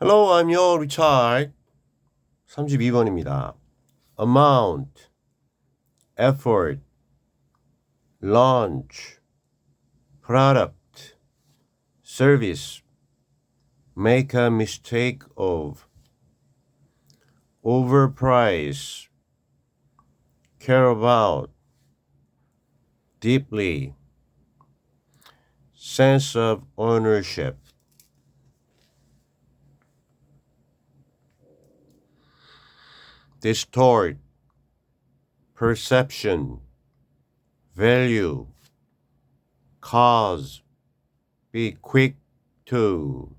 Hello, I'm your Richard. 32번입니다. Amount, effort, launch, product, service, make a mistake of, overprice, care about, deeply, sense of ownership. Distort, perception, value, cause, be quick to,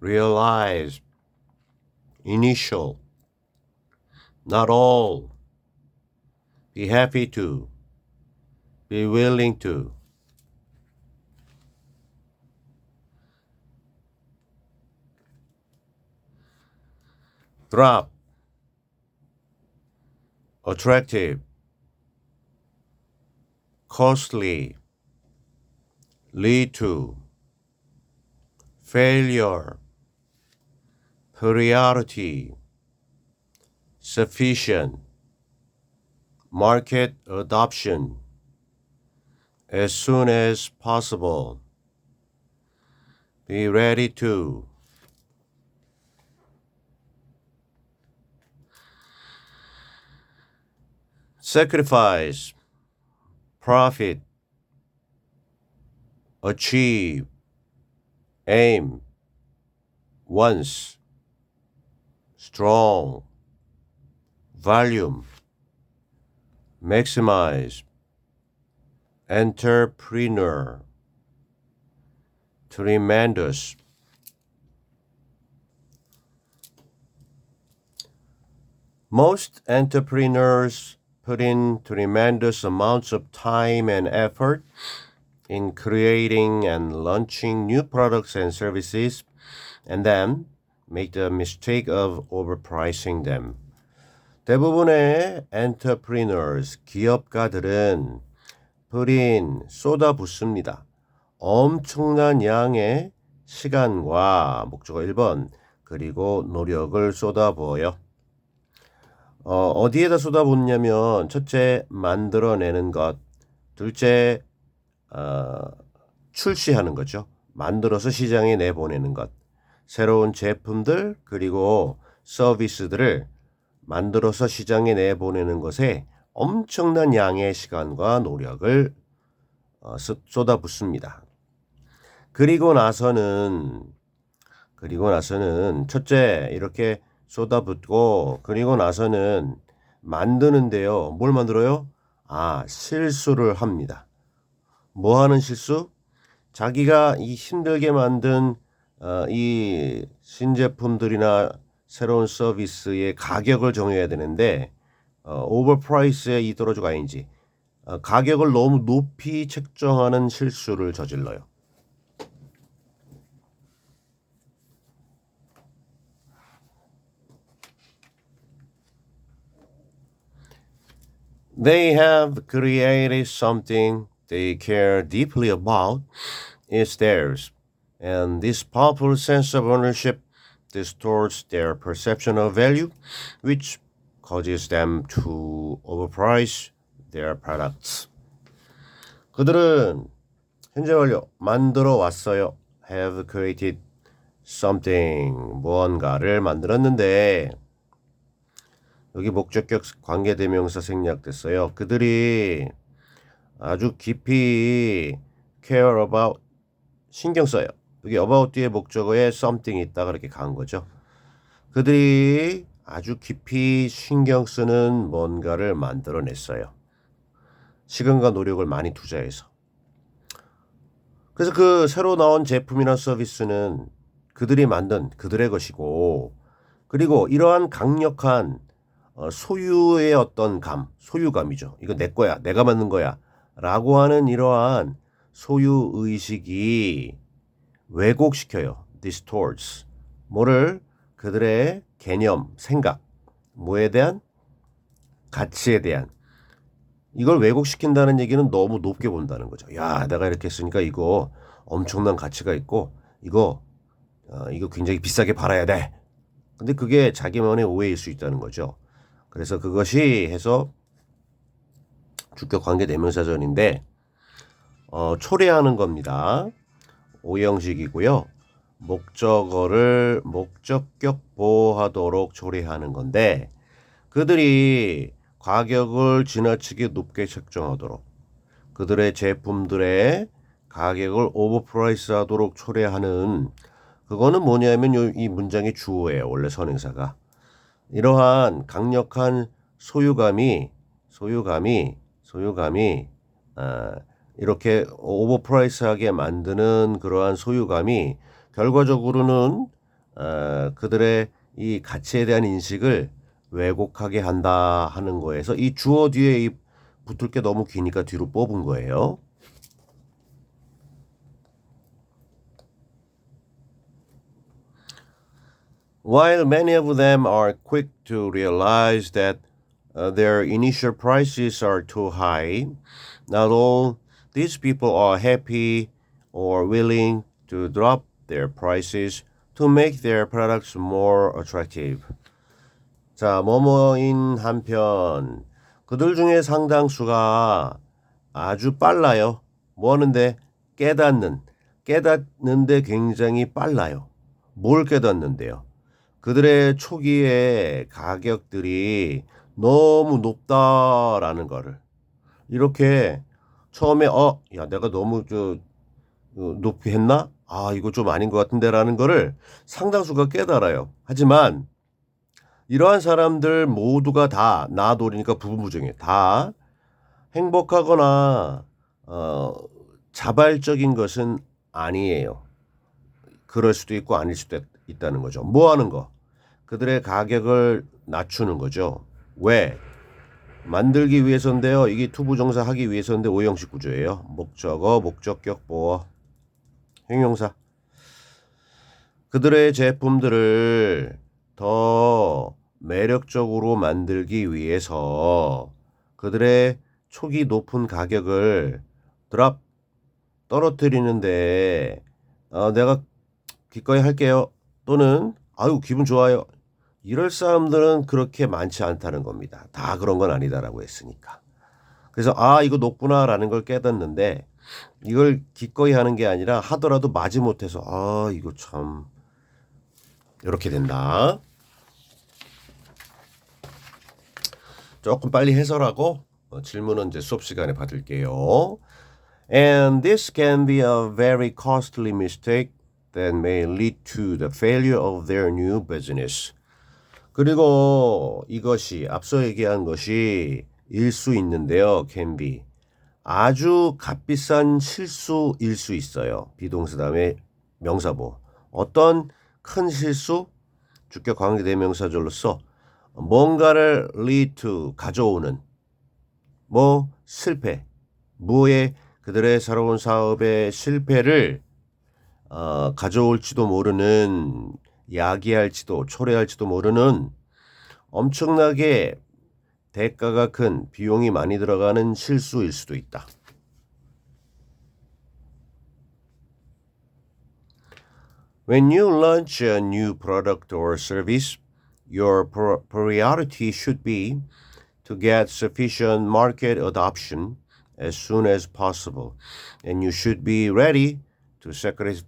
realize, initial, not all, be happy to, be willing to. drop, attractive, costly, lead to, failure, priority, sufficient, market adoption, as soon as possible, be ready to. Sacrifice, profit, achieve, aim, once, strong, volume, maximize, entrepreneur, tremendous. Most entrepreneurs put in tremendous amounts of time and effort in creating and launching new products and services and then make the mistake of overpricing them. 대부분의 entrepreneurs, 기업가들은 put in, 쏟아붓습니다. 엄청난 양의 시간과 목적어 1번 그리고 노력을 쏟아부어요. 어, 어디에다 쏟아붓냐면 첫째 만들어내는 것, 둘째 어, 출시하는 거죠. 만들어서 시장에 내보내는 것, 새로운 제품들 그리고 서비스들을 만들어서 시장에 내보내는 것에 엄청난 양의 시간과 노력을 어, 쏟아붓습니다. 그리고 나서는 그리고 나서는 첫째 이렇게 쏟아붓고 그리고 나서는 만드는데요. 뭘 만들어요? 아, 실수를 합니다. 뭐 하는 실수? 자기가 이 힘들게 만든 어, 이 신제품들이나 새로운 서비스의 가격을 정해야 되는데 어, 오버프라이스에 이떨어주가 아닌지 어, 가격을 너무 높이 책정하는 실수를 저질러요. They have created something they care deeply about. It's theirs. And this powerful sense of ownership distorts their perception of value, which causes them to overprice their products. 그들은 현재 완료 만들어 왔어요. have created something 무언가를 만들었는데 여기 목적격 관계대명사 생략됐어요. 그들이 아주 깊이 care about 신경 써요. 여기 about 뒤에 목적어에 something이 있다 그렇게 간 거죠. 그들이 아주 깊이 신경 쓰는 뭔가를 만들어냈어요. 시간과 노력을 많이 투자해서. 그래서 그 새로 나온 제품이나 서비스는 그들이 만든 그들의 것이고, 그리고 이러한 강력한 어, 소유의 어떤 감, 소유감이죠. 이거 내 거야, 내가 만든 거야. 라고 하는 이러한 소유 의식이 왜곡시켜요. distorts. 뭐를 그들의 개념, 생각, 뭐에 대한 가치에 대한 이걸 왜곡시킨다는 얘기는 너무 높게 본다는 거죠. 야, 내가 이렇게 했으니까 이거 엄청난 가치가 있고 이거 어, 이거 굉장히 비싸게 팔아야 돼. 근데 그게 자기만의 오해일 수 있다는 거죠. 그래서 그것이 해서 주격 관계 대명사전인데 어, 초래하는 겁니다. 오형식이고요. 목적어를 목적격 보호하도록 초래하는 건데 그들이 가격을 지나치게 높게 책정하도록 그들의 제품들의 가격을 오버프라이스 하도록 초래하는 그거는 뭐냐면 요- 이 문장의 주어예요. 원래 선행사가. 이러한 강력한 소유감이 소유감이 소유감이 아, 이렇게 오버프라이스하게 만드는 그러한 소유감이 결과적으로는 아, 그들의 이 가치에 대한 인식을 왜곡하게 한다 하는 거에서 이 주어 뒤에 이 붙을 게 너무 기니까 뒤로 뽑은 거예요. While many of them are quick to realize that uh, their initial prices are too high, not all these people are happy or willing to drop their prices to make their products more attractive. 자, 뭐뭐인 한편 그들 중에 상당수가 아주 빨라요. 뭐 하는데 깨닫는 깨닫는데 굉장히 빨라요. 뭘 깨닫는데요? 그들의 초기의 가격들이 너무 높다라는 거를 이렇게 처음에 어, 야, 내가 너무 저 어, 높이 했나? 아, 이거 좀 아닌 것 같은데라는 거를 상당수가 깨달아요. 하지만 이러한 사람들 모두가 다 나돌이니까 부부부정해. 다 행복하거나 어, 자발적인 것은 아니에요. 그럴 수도 있고 아닐 수도 있 다는 거죠. 뭐 하는 거? 그들의 가격을 낮추는 거죠. 왜? 만들기 위해서인데요. 이게 투부정사 하기 위해서인데 오형식 구조예요. 목적어, 목적격, 보어, 형용사. 그들의 제품들을 더 매력적으로 만들기 위해서 그들의 초기 높은 가격을 드랍 떨어뜨리는데 어, 내가 기꺼이 할게요. 또는 아유 기분 좋아요. 이럴 사람들은 그렇게 많지 않다는 겁니다. 다 그런 건 아니다라고 했으니까. 그래서 아 이거 높구나라는 걸 깨닫는데 이걸 기꺼이 하는 게 아니라 하더라도 마지 못해서 아 이거 참 이렇게 된다. 조금 빨리 해설하고 어, 질문은 이제 수업 시간에 받을게요. And this can be a very costly mistake that may lead to the failure of their new business. 그리고 이것이 앞서 얘기한 것이 일 수 있는데요. can be 아주 값비싼 실수일 수 있어요. 비동사 다음에 명사보. 어떤 큰 실수 주격 관계 대명사절로서 뭔가를 lead to 가져오는 뭐 실패 뭐에 그들의 새로운 사업의 실패를 어, 가져올지도 모르는 야기할지도 초래할지도 모르는 엄청나게 대가가 큰 비용이 많이 들어가는 실수일 수도 있다. When you launch a new product or service, your pri- priority should be to get sufficient market adoption as soon as possible, and you should be ready to sacrifice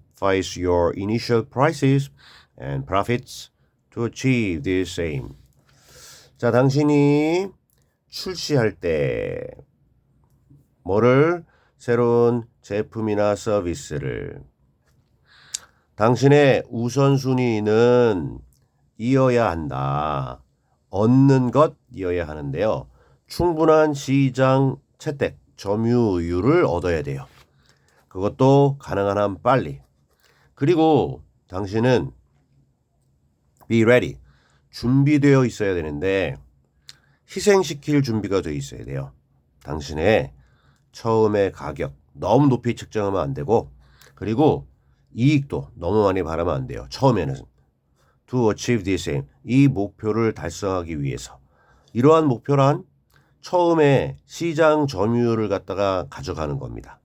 your initial prices and profits to achieve this aim. 자, 당신이 출시할 때 뭐를 새로운 제품이나 서비스를 당신의 우선순위는 이어야 한다. 얻는 것이어야 하는데요. 충분한 시장 채택, 점유율을 얻어야 돼요. 그것도 가능한 한 빨리. 그리고 당신은 be ready. 준비되어 있어야 되는데 희생시킬 준비가 되어 있어야 돼요. 당신의 처음의 가격 너무 높이 측정하면 안 되고 그리고 이익도 너무 많이 바라면 안 돼요. 처음에는 to achieve this aim 이 목표를 달성하기 위해서 이러한 목표란 처음에 시장 점유율을 갖다가 가져가는 겁니다.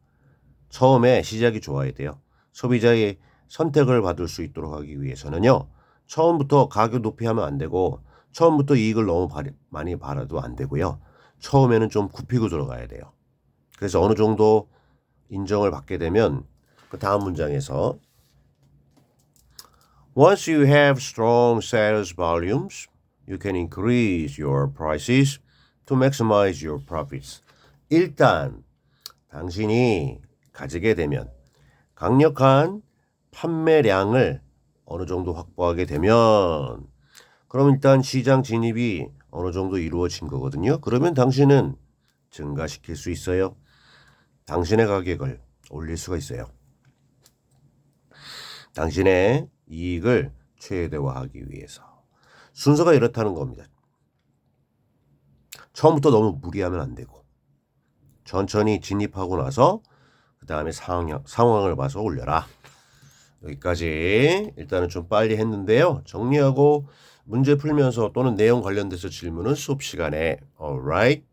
처음에 시작이 좋아야 돼요. 소비자의 선택을 받을 수 있도록 하기 위해서는요. 처음부터 가격 높이 하면 안 되고 처음부터 이익을 너무 바리- 많이 바라도 안 되고요. 처음에는 좀 굽히고 들어가야 돼요. 그래서 어느 정도 인정을 받게 되면 그 다음 문장에서 Once you have strong sales volumes, you can increase your prices to maximize your profits. 일단 당신이 가지게 되면 강력한 판매량을 어느 정도 확보하게 되면 그럼 일단 시장 진입이 어느 정도 이루어진 거거든요. 그러면 당신은 증가시킬 수 있어요. 당신의 가격을 올릴 수가 있어요. 당신의 이익을 최대화하기 위해서. 순서가 이렇다는 겁니다. 처음부터 너무 무리하면 안 되고 천천히 진입하고 나서 그 다음에 상황, 상황을 봐서 올려라. 여기까지. 일단은 좀 빨리 했는데요. 정리하고 문제 풀면서 또는 내용 관련돼서 질문은 수업 시간에. Alright